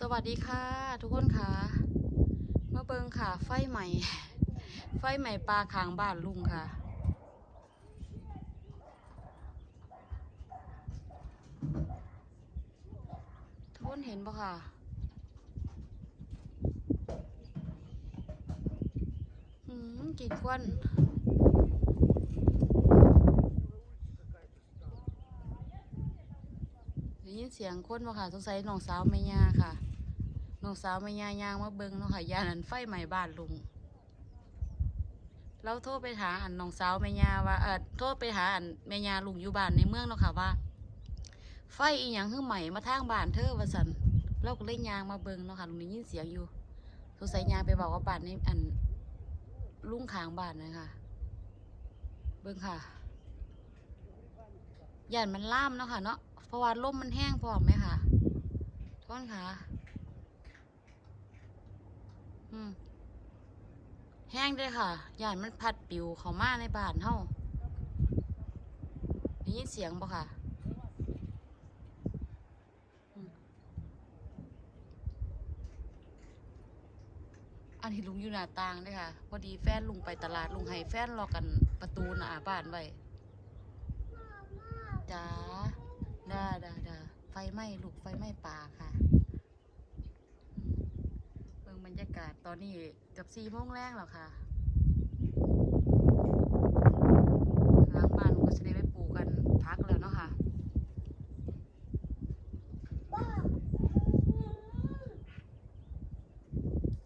สวัสดีค่ะทุกคนค่ะ มาเบิงค่ะ ไฟใหม่ ไฟใหม่ปลาขางบ้านลุงค่ะ ทุกคนเห็นปะค่ะอืมกลินควัน ได้ยินเสียงคนปะค่ะสงสัยน้องสาวแม่ย่าค่ะน้องสาวแม่ย่าย่างมาเบิงเนาะค่ะยานันไฟใหม่บ้านลุงเราโทรไปหาอันน้องสาวแม่ย่าว่าเออโทรไปหาอันแม่ย่าลุงอยู่บ้านในเมืองเนาะค่ะว่า ไฟอีหยังเพิ่งใหม่มาทางบ้านเธอว่าสันเราก็เลยยางมาเบิงเนาะค่ะลุงได้ยินเสียงอยู่สงสัยยางไปบอกว่าบ้านในอันลุงขางบ้านนะคะเบิงค่ะย่านมันล่ามเนาะค่ะเนาะ ราะว่าลมมันแห้งพร้อมไหมคะทุกคนค่ะอืมแห้งด้วยค่ะย่านมันพัดปิวเข้ามาในบ้านเฮาได้ยินเสียงบ่ค่ะอันนี้ลุงอยู่หน้าต่างด้วยค่ะ พอดีแฟนลุงไปตลาดลุงให้แฟนรอกันประตูหน้าบ้านไว้จ้า ดาดาดาไฟไหม้ลูกไฟไหม้ป่าค่ะเบิ่งบรรยากาศตอนนี้เกับสี่โมงแรกแล้วค่ะหล้างบ้านก็จะได้ไปปลูกกันพักแล้วเนาะค่ะ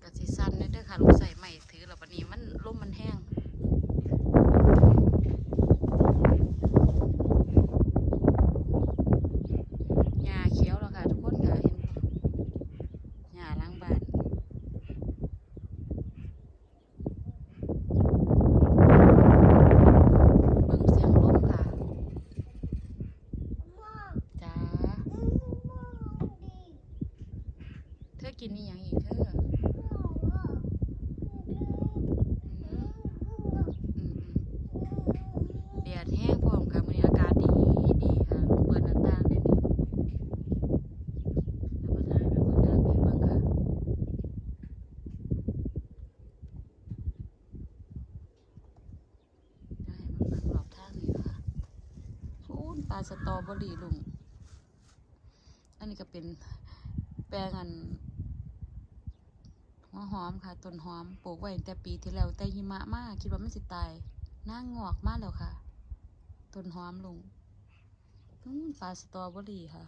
กะสิสั้นเด้อค่ะลูกใส่ใหม่ถือแล้ววันนี้มันลมมันแห้ง หญ้าเขียวแล้วค่ะ ทุกคนค่ะเห็นบ่หญ้าหล้างบ้าน เบิ่งเสียงลมค่ะ จ้า เธอ กินนี่ยังอีกเธออืมอืมอืมแดดแห้งพร้อมค่ะมีอากาศดีดีค่ะลองเปิดหน้าต่างได้นี่แล้วมาถ่ายแล้วก็เดินไปเบิ่งค่ะได้มาเบิ่งรอบทางนี่ค่ะพูนปลาสตรอเบอรี่ลุงอันนี้ก็เป็นแปลงอัน หัวหอมค่ะต้นหอมปลูกไว้ตั้งแต่ปีที่แล้วแต่หิมะมากคิดว่ามันสิตายหน้างอกมากแล้วค่ะต้นหอมลุงนู่นปลาสตรอเบอรี่ค่ะ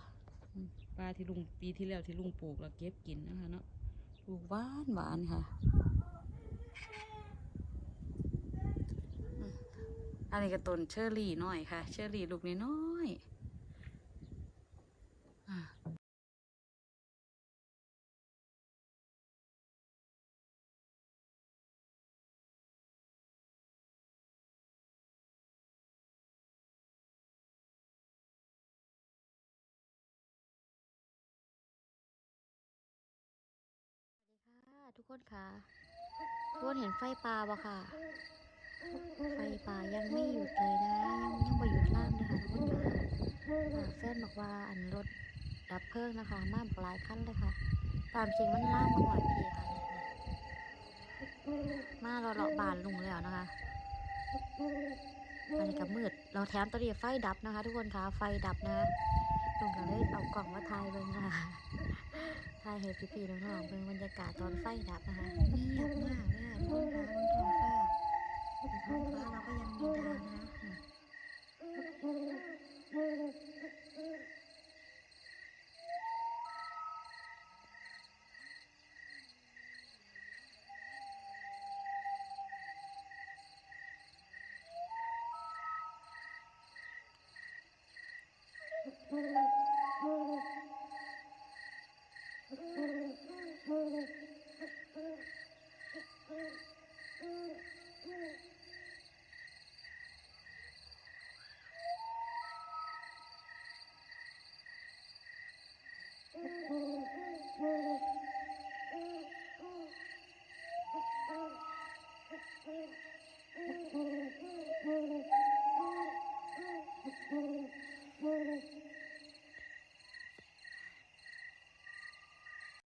อืมปลาที่ลุงปีที่แล้วที่ลุงปลูกแล้วเก็บกินนะคะเนาะปลูกหวานหวานค่ะอืมอันนี้ก็ต้นเชอร์รี่น้อยค่ะ เชอร์รี่ลูกน้อย ทุกคนค่ะทุกคนเห็นไฟป่าบ่ค่ะ ไฟป่ายังไม่หยุดเลยนะยังยังไม่หยุดล่ามเลยค่ะทุกคนค่ะอ่าแฟนบอกว่าอันรถดับเพลิงนะคะมากหลายคันเลยค่ะ ตามจริงมันล่ามมาหวานพีค่ะมาเราเลาะบานลุงแล้วนะคะอันนี้ก็มืด เราแถมตอนนี้ไฟดับนะคะ ทุกคนค่ะไฟดับนะคะลุงก็เลยเอากล่องมาถ่ายเบิ่งนะคะายให้พี่ๆน้องๆเบิ่งบรรยากาศตอนไฟดับนะคะเงียบมากเลยค่ะทุกคนค่ะบนท้องฟ้าแต่ท้องฟ้าเราก็ยังมีดาวนะคะอะ Oh,